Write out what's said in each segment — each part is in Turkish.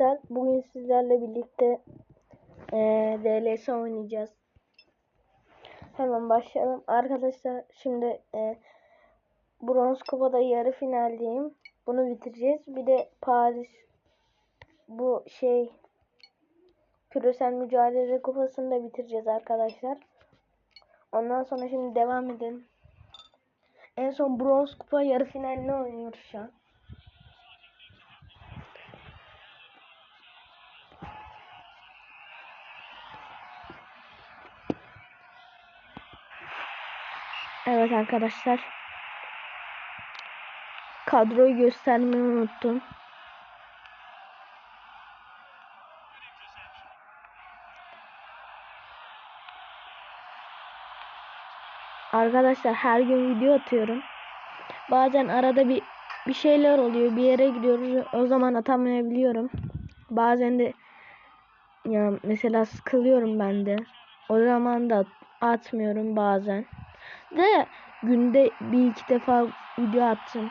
arkadaşlar bugün sizlerle birlikte eee DLS oynayacağız. Hemen başlayalım. Arkadaşlar şimdi eee Bronz Kupa'da yarı finaldeyim. Bunu bitireceğiz. Bir de Paris bu şey küresel mücadele kupasını da bitireceğiz arkadaşlar. Ondan sonra şimdi devam edelim. En son Bronz Kupa yarı finalini oynuyoruz şu an. Evet arkadaşlar. Kadroyu göstermeyi unuttum. Arkadaşlar her gün video atıyorum. Bazen arada bir bir şeyler oluyor. Bir yere gidiyoruz. O zaman atamayabiliyorum. Bazen de ya mesela sıkılıyorum ben de. O zaman da atmıyorum bazen. De günde bir iki defa video attım.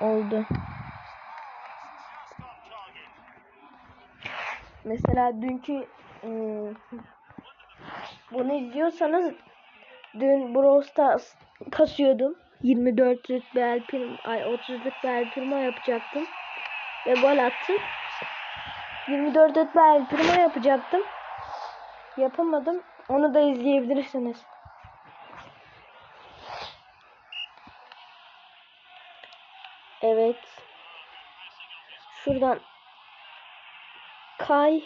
Oldu. Mesela dünkü ıı, bunu izliyorsanız dün Brawl Stars kasıyordum. 24 rütbe el ay 30 rütbe el yapacaktım. Ve gol attım. 24 rütbe el yapacaktım. Yapamadım. Onu da izleyebilirsiniz. Evet. Şuradan Kay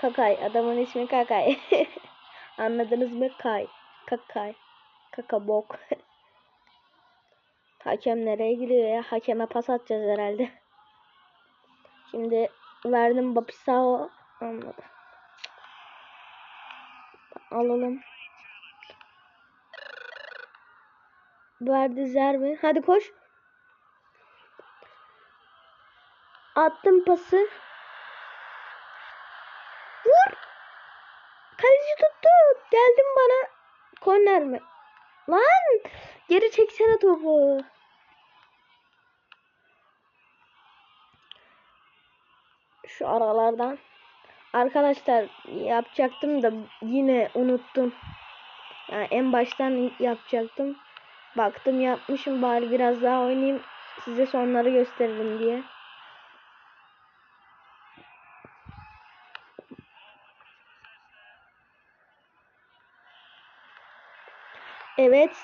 Kakay. Adamın ismi Kakay. Anladınız mı? Kay. Kakay. Kaka bok. Hakem nereye gidiyor ya? Hakeme pas atacağız herhalde. Şimdi verdim Bapisao. Anladım. Alalım. Verdi Zerbi. Hadi koş. Attım pası. Vur. Kaleci tuttu. Geldin bana. Korner mi? Lan. Geri çeksene topu. Şu aralardan. Arkadaşlar yapacaktım da yine unuttum. Yani en baştan yapacaktım. Baktım yapmışım bari biraz daha oynayayım. Size sonları gösteririm diye. Evet.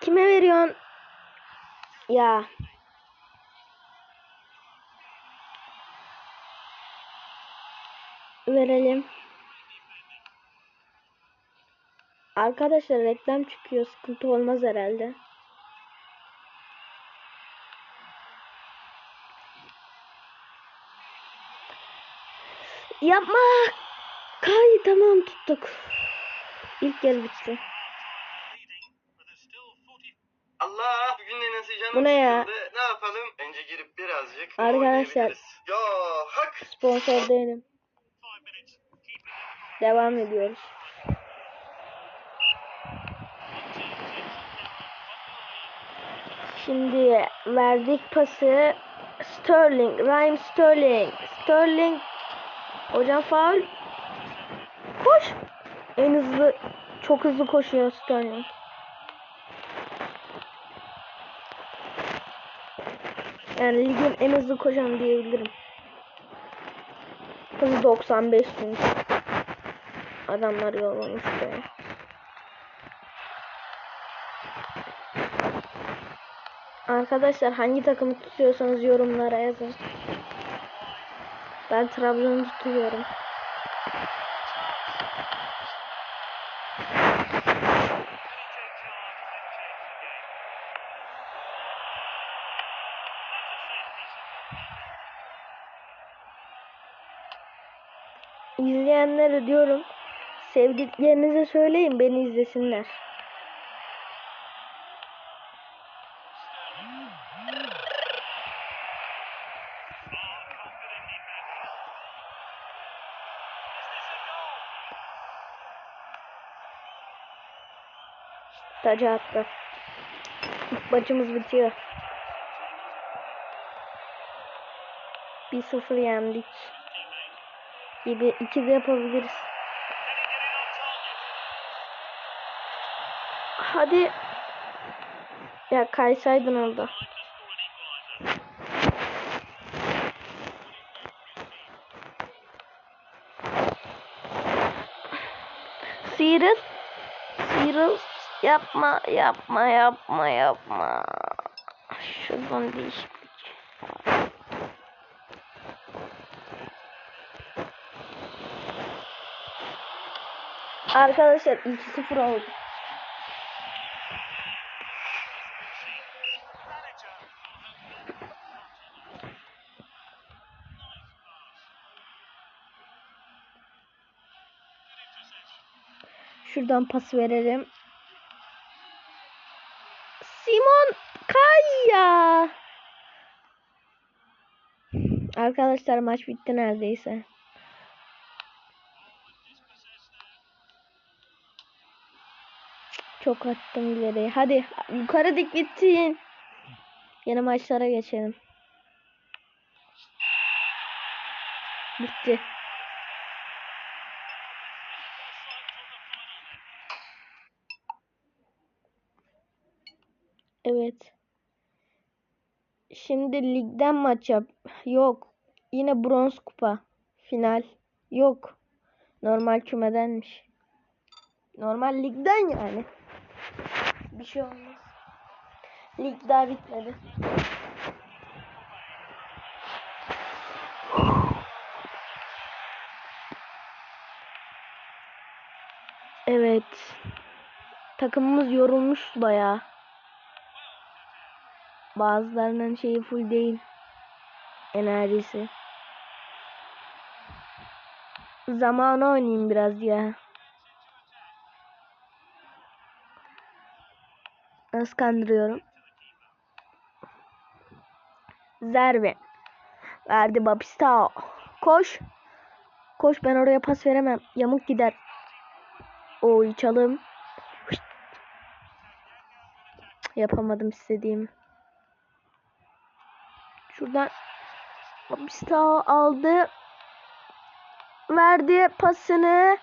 Kime veriyorsun? Ya. Verelim. Arkadaşlar reklam çıkıyor. Sıkıntı olmaz herhalde. Yapma. Kay tamam tuttuk. İlk yer bitti. Allah bugün de nasıl canım Bu ne ya? sıkıldı. Ne yapalım? Bence girip birazcık Arkadaşlar. Ya hak. Sponsor değilim. Devam ediyoruz. Şimdi verdik pası Sterling, Ryan Sterling. Sterling Hocam faul. Koş. En hızlı çok hızlı koşuyor Sterling. Yani ligin en hızlı koşan diyebilirim. Hızı 95 çünkü. Adamlar yollamış be. Arkadaşlar hangi takımı tutuyorsanız yorumlara yazın. Ben Trabzon'u tutuyorum. İzleyenlere diyorum sevdiklerinize söyleyin beni izlesinler. Tacı attı. Maçımız bitiyor. 1-0 yendik. Gibi 2 de yapabiliriz. Hadi. Ya kaysaydın orada. Yapma, yapma, yapma, yapma. Şuradan değişiklik. Arkadaşlar 2-0 oldu. Şuradan pas verelim. Simon Kaya. Arkadaşlar maç bitti neredeyse. Çok attım ileri. Hadi yukarı dik gitsin. Yeni maçlara geçelim. Bitti. Evet. Şimdi ligden maç yap. Yok. Yine bronz kupa. Final. Yok. Normal kümedenmiş. Normal ligden yani. Bir şey olmaz. Lig daha bitmedi. Evet. Takımımız yorulmuş bayağı. Bazılarının şeyi full değil. Enerjisi. Zamanı oynayayım biraz ya. Nasıl kandırıyorum? Zerve. Verdi Babista. Koş. Koş ben oraya pas veremem. Yamuk gider. Oy çalım. Yapamadım istediğimi. Şuradan Babista aldı. Verdi pasını.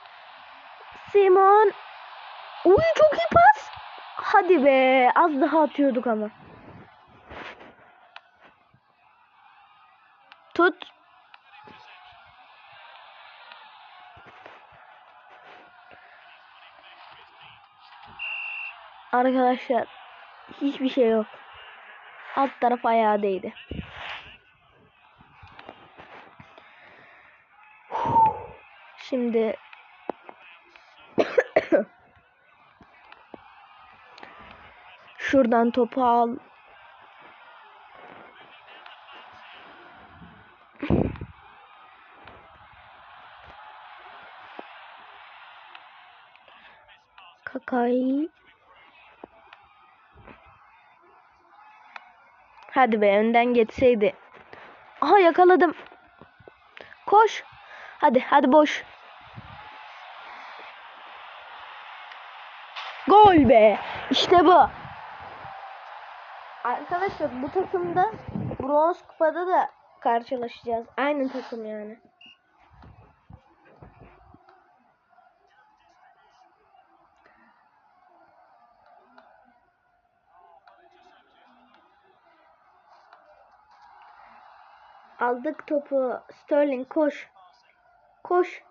Simon. Uy çok iyi pas. Hadi be. Az daha atıyorduk ama. Tut. Arkadaşlar hiçbir şey yok. Alt taraf ayağa değdi. Şimdi şuradan topu al. Kakay. Hadi be önden geçseydi. Aha yakaladım. Koş. Hadi hadi boş. Gol be. İşte bu. Arkadaşlar bu takımda bronz kupada da karşılaşacağız. Aynı takım yani. Aldık topu. Sterling koş. Koş.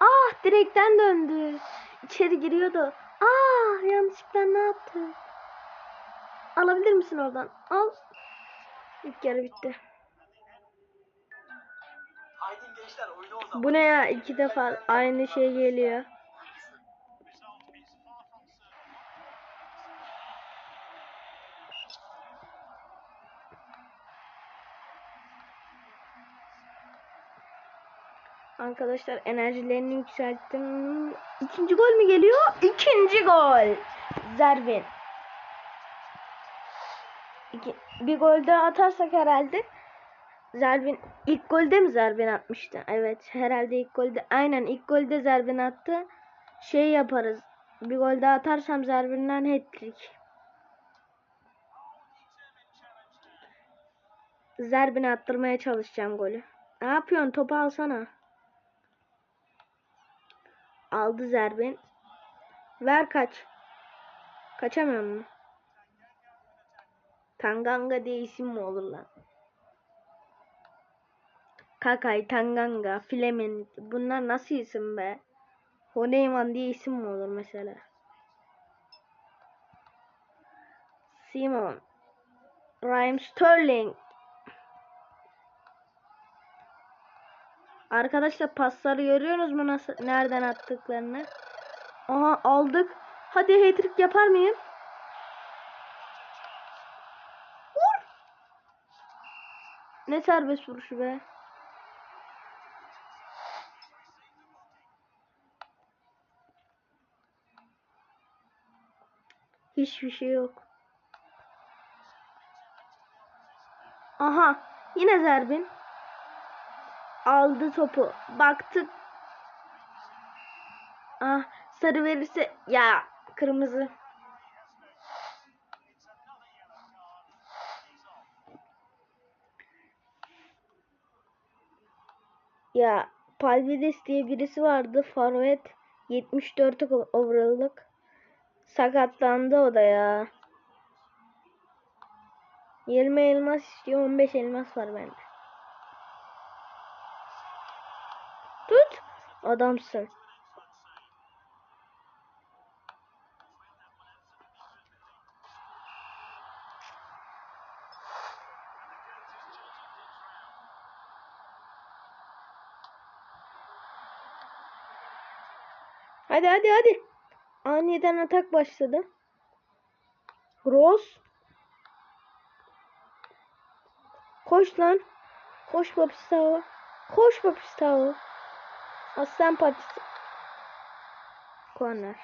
Ah direkten döndü. İçeri giriyordu. Ah yanlışlıkla ne yaptı? Alabilir misin oradan? Al. İlk yarı bitti. Bu ne ya? İki defa aynı şey geliyor. Arkadaşlar enerjilerini yükselttim. İkinci gol mü geliyor? İkinci gol. Zervin. İki, bir gol daha atarsak herhalde. Zervin ilk golde mi Zervin atmıştı? Evet herhalde ilk golde. Aynen ilk golde Zervin attı. Şey yaparız. Bir gol daha atarsam Zervin'den hat-trick. Zerbin'e attırmaya çalışacağım golü. Ne yapıyorsun? Topu alsana. Aldı Zerbin. Ver kaç. Kaçamıyor mu? Tanganga diye isim mi olur lan? Kakay, Tanganga, Flemen bunlar nasıl isim be? Honeyman diye isim mi olur mesela? Simon. Raheem Sterling. Arkadaşlar pasları görüyorsunuz mu nasıl nereden attıklarını? Aha aldık. Hadi hat-trick yapar mıyım? Vur. Ne serbest vuruşu be. Hiçbir şey yok. Aha yine Zerbin. Aldı topu. Baktık. Ah sarı verirse ya kırmızı. Ya Palvides diye birisi vardı. Forvet 74 overall'lık. Sakatlandı o da ya. 20 elmas istiyor. 15 elmas var bende. Tut. Adamsın. Hadi hadi hadi. Aniden atak başladı. Rose. Koş lan. Koş Papistao. Koş Papistao. Aslan patisi. Corner.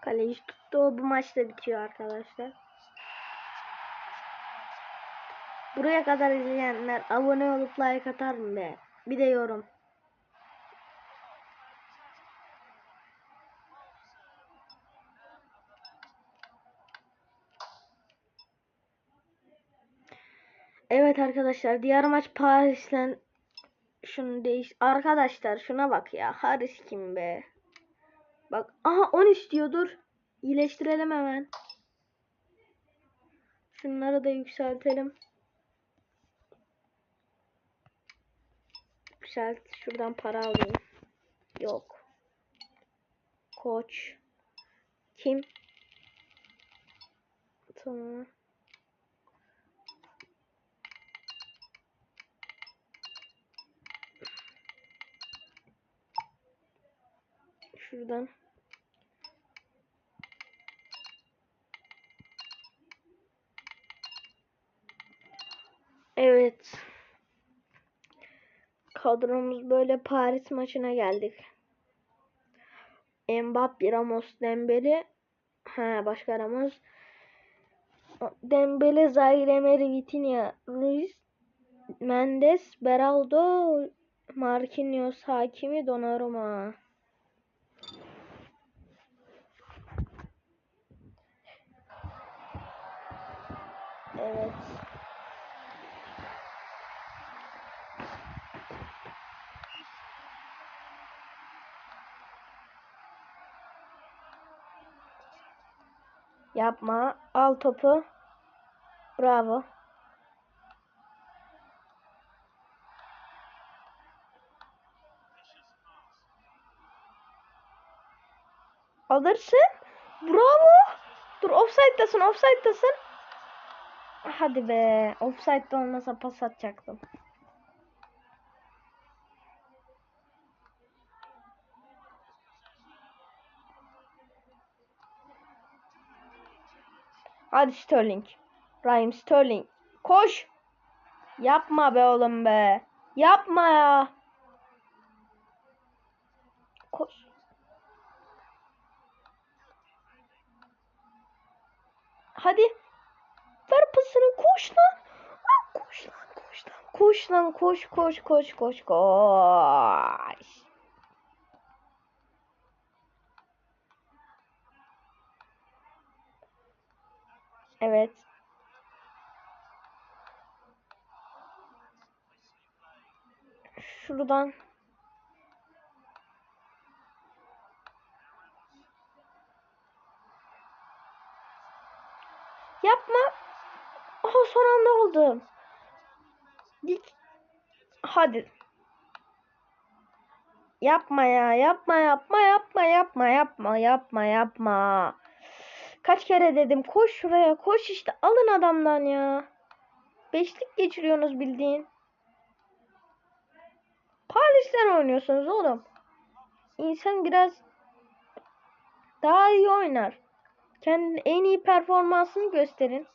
Kaleci tuttu. O bu maçta bitiyor arkadaşlar. Buraya kadar izleyenler abone olup like atar mı be? Bir de yorum. Evet arkadaşlar diğer maç Paris'ten. Şunu değiş arkadaşlar şuna bak ya Haris kim be? Bak aha 10 istiyordur iyileştirelim hemen. Şunları da yükseltelim. Yükselt şuradan para alayım. Yok. Koç. Kim? Tamam Şuradan. Evet. Kadromuz böyle Paris maçına geldik. Mbappe, Ramos, Dembele. Ha başka Ramos. Dembele, Zaire Emery, Vitinha, Ruiz, Mendes, Beraldo, Marquinhos, Hakimi, Donnarumma. Evet. Yapma. Al topu. Bravo. Alırsın. Bravo. Dur offside'dasın offside'dasın. Hadi be. Offside'da olmasa pas atacaktım. Hadi Sterling. Raheem Sterling. Koş. Yapma be oğlum be. Yapma ya. Koş. Hadi kapısını koş lan. lan. Koş lan koş lan. Koş lan koş koş koş koş koş. Evet. Şuradan Oha son anda oldu. Dik. Hadi. Yapma ya, yapma, yapma, yapma, yapma, yapma, yapma, yapma. Kaç kere dedim koş şuraya, koş işte alın adamdan ya. Beşlik geçiriyorsunuz bildiğin. Paris'ten oynuyorsunuz oğlum. İnsan biraz daha iyi oynar. Kendin en iyi performansını gösterin.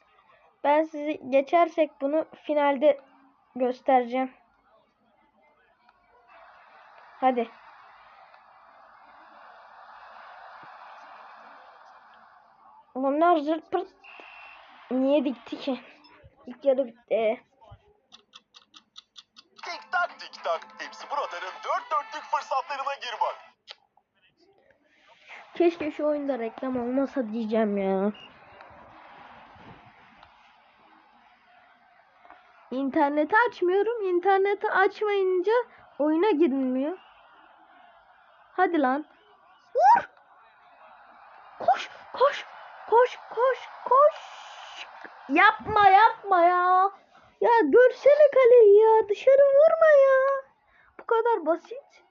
Ben sizi geçersek bunu finalde göstereceğim. Hadi. Bunlar zırt pırt niye dikti ki? İlk yarı bitti. Tik tak tik tak. Hepsi buradanın dört dörtlük fırsatlarına gir bak. Keşke şu oyunda reklam olmasa diyeceğim ya. İnterneti açmıyorum. İnterneti açmayınca oyuna girilmiyor. Hadi lan. Vur! Koş, koş, koş, koş, koş. Yapma, yapma ya. Ya görsene kaleyi ya. Dışarı vurma ya. Bu kadar basit.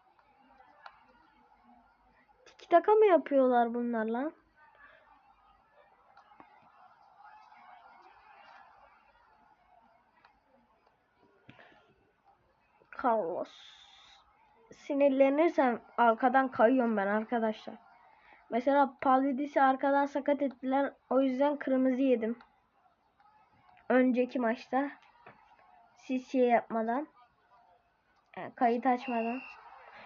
Tiki taka mı yapıyorlar bunlar lan? Carlos. Sinirlenirsem arkadan kayıyorum ben arkadaşlar. Mesela Palidis'i arkadan sakat ettiler. O yüzden kırmızı yedim. Önceki maçta. Sisiye yapmadan. Yani kayıt açmadan.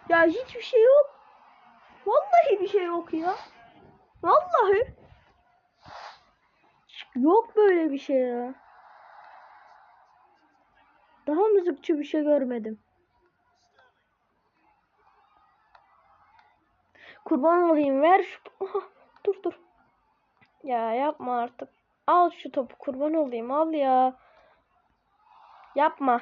Ya hiçbir şey yok. Vallahi bir şey yok ya. Vallahi. Yok böyle bir şey ya. Daha mızıkçı bir şey görmedim. Kurban olayım ver şu... Aha, dur dur. Ya yapma artık. Al şu topu kurban olayım al ya. Yapma.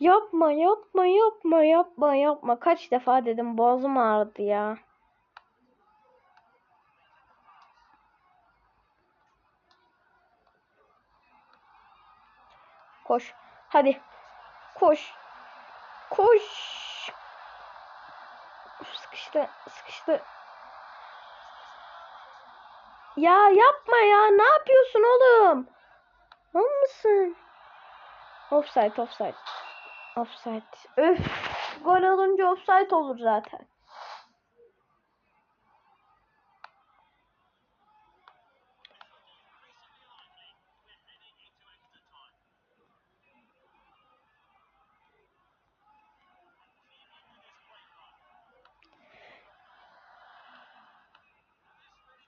Yapma yapma yapma yapma yapma. Kaç defa dedim boğazım ağrıdı ya. Koş. Hadi. Koş. Koş. Sıkıştı. Sıkıştı. Ya yapma ya. Ne yapıyorsun oğlum? Mal mısın? Offside, offside. Offside. Öf. Gol olunca offside olur zaten.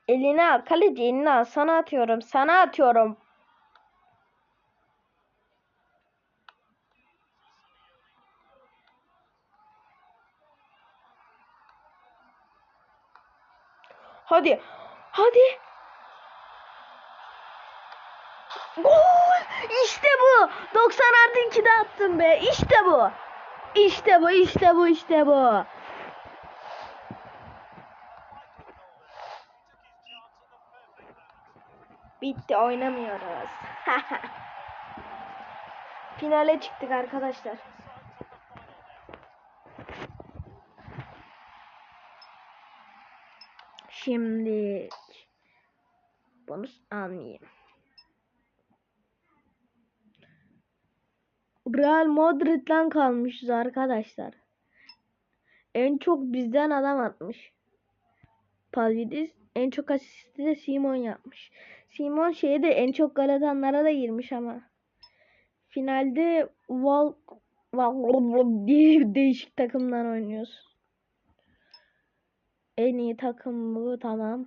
Eline al kaleci eline al sana atıyorum sana atıyorum. Hadi. Hadi. Gol! İşte bu. 90 artı 2'de attım be. İşte bu. İşte bu, işte bu, işte bu. Bitti oynamıyoruz. Finale çıktık arkadaşlar. Şimdi bonus almayayım. Real Madrid'den kalmışız arkadaşlar. En çok bizden adam atmış. Palvidis en çok asisti de Simon yapmış. Simon şeye de en çok gol atanlara da girmiş ama. Finalde Val Val diye değişik takımdan oynuyoruz. En iyi takım bu tamam.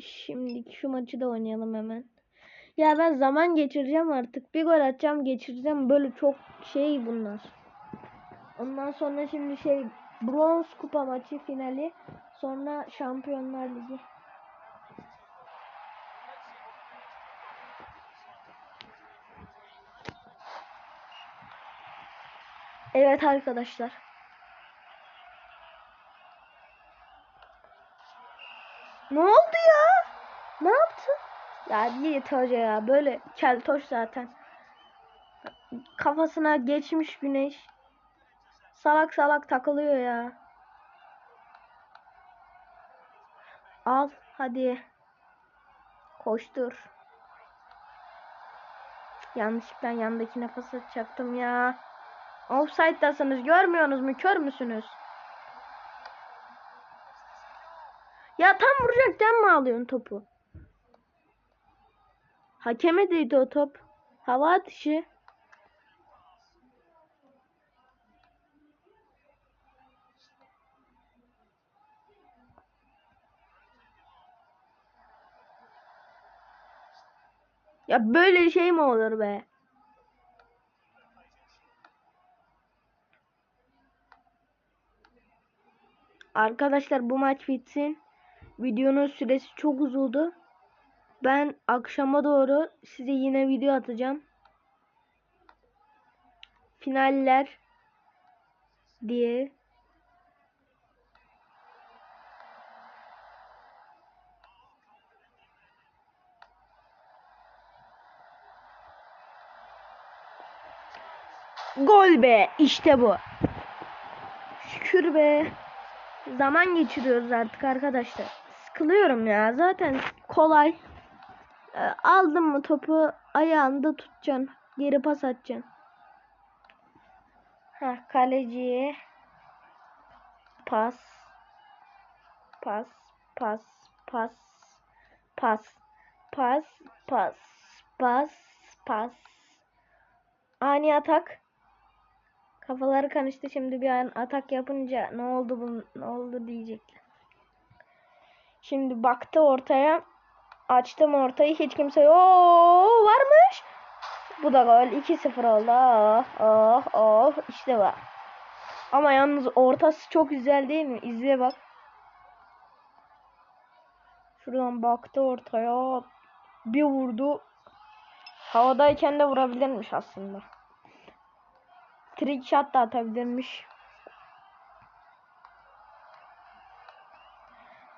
Şimdi şu maçı da oynayalım hemen. Ya ben zaman geçireceğim artık. Bir gol atacağım geçireceğim. Böyle çok şey bunlar. Ondan sonra şimdi şey bronz kupa maçı finali. Sonra Şampiyonlar Ligi. Evet arkadaşlar. Ne oldu ya? Ne yaptın? Ya Yiğit Hoca ya böyle keltoş zaten. Kafasına geçmiş güneş. Salak salak takılıyor ya. Al hadi. Koştur. Yanlışlıkla yandakine pas atacaktım ya. Offside'dasınız görmüyorsunuz mu? Kör müsünüz? Ya tam vuracakken mi alıyorsun topu? Hakeme değdi o top. Hava atışı. Ya böyle şey mi olur be? Arkadaşlar bu maç bitsin. Videonun süresi çok uzadı. Ben akşama doğru size yine video atacağım. Finaller diye. Gol be işte bu. Şükür be. Zaman geçiriyoruz artık arkadaşlar. Sıkılıyorum ya. Zaten kolay. Ee, Aldın mı topu ayağında tutacaksın. Geri pas atacaksın. Ha kaleciye pas pas pas pas pas pas pas pas pas ani atak kafaları karıştı şimdi bir an atak yapınca ne oldu bu ne oldu diyecekler. Şimdi baktı ortaya açtım ortayı hiç kimse yok varmış. Bu da gol 2-0 oldu. Oh oh oh işte bak ama yalnız ortası çok güzel değil mi? İzle bak. Şuradan baktı ortaya bir vurdu. Havadayken de vurabilirmiş aslında trick shot da atabilirmiş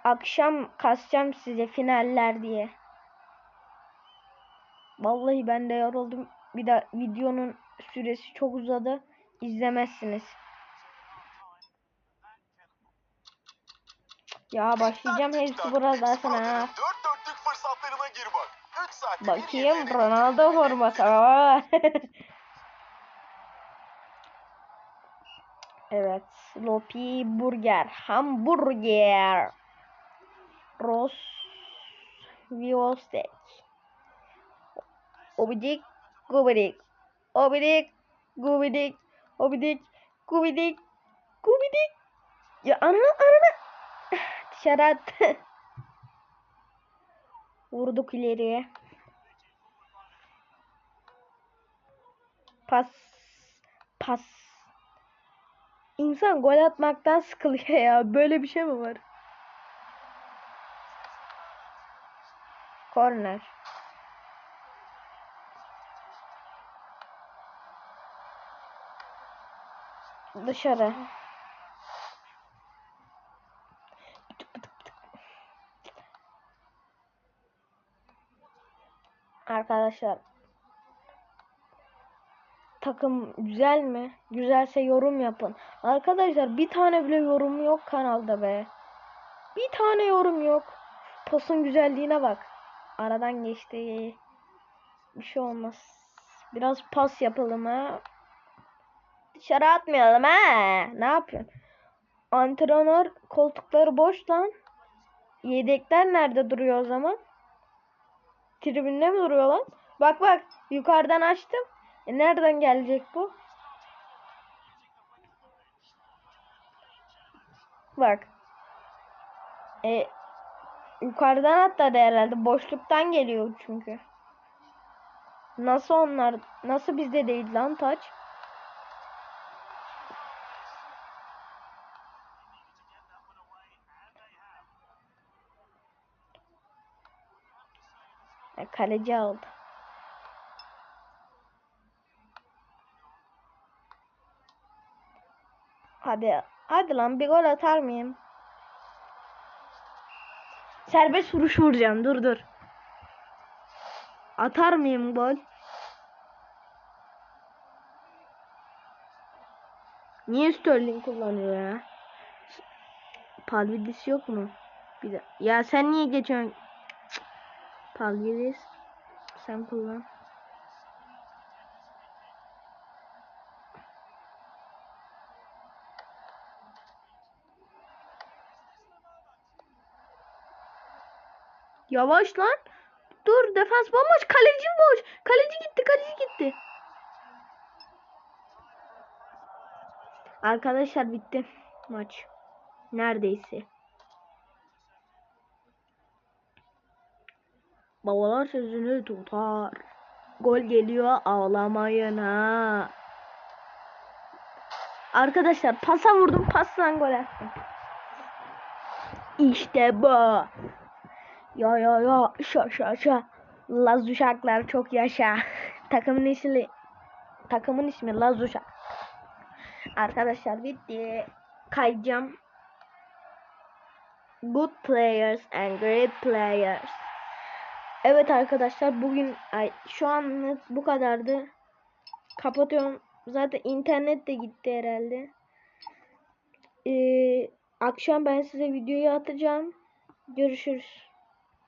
akşam kasacağım size finaller diye. Vallahi ben de yoruldum. Bir de videonun süresi çok uzadı. İzlemezsiniz. Ya başlayacağım hepsi burada sana. ha. Dört dörtlük fırsatlarına gir bak. 3 saatte bir Bakayım Ronaldo forması. evet. Lopi Burger. Hamburger. Ros. Viostek. Obidik. Gubidik. Obidik. Gubidik. Obidik. Gubidik. Gubidik. Ya anla anla. Dışarı attı. Vurduk ileriye. Pas. Pas. İnsan gol atmaktan sıkılıyor ya. Böyle bir şey mi var? Korner. Dışarı. Arkadaşlar takım güzel mi? Güzelse yorum yapın. Arkadaşlar bir tane bile yorum yok kanalda be. Bir tane yorum yok. Pasın güzelliğine bak. Aradan geçti. Bir şey olmaz. Biraz pas yapalım ha. Dışarı atmayalım ha. Ne yapıyorsun? Antrenör koltukları boş lan. Yedekler nerede duruyor o zaman? Tribünde mi duruyor lan? Bak bak yukarıdan açtım. E nereden gelecek bu? Bak. E yukarıdan atladı herhalde. Boşluktan geliyor çünkü. Nasıl onlar? Nasıl bizde değil lan taç? E, kaleci aldı. Hadi. Hadi lan bir gol atar mıyım? Serbest vuruş vuracağım. Dur dur. Atar mıyım gol? Niye Sterling kullanıyor ya? Palvidis yok mu? Bir de. Ya sen niye geçiyorsun? Palvidis. Sen kullan. Yavaş lan. Dur defans bomboş. Kaleci boş. Kaleci gitti. Kaleci gitti. Arkadaşlar bitti maç. Neredeyse. Babalar sözünü tutar. Gol geliyor ağlamayın ha. Arkadaşlar pasa vurdum paslan gol attım. İşte bu. Ya ya ya şa şa şa. Laz uşaklar çok yaşa. Takımın ismi takımın ismi Laz uşak. Arkadaşlar bitti. Kayacağım. Good players and great players. Evet arkadaşlar bugün ay, şu anlık bu kadardı. Kapatıyorum. Zaten internet de gitti herhalde. Ee, akşam ben size videoyu atacağım. Görüşürüz.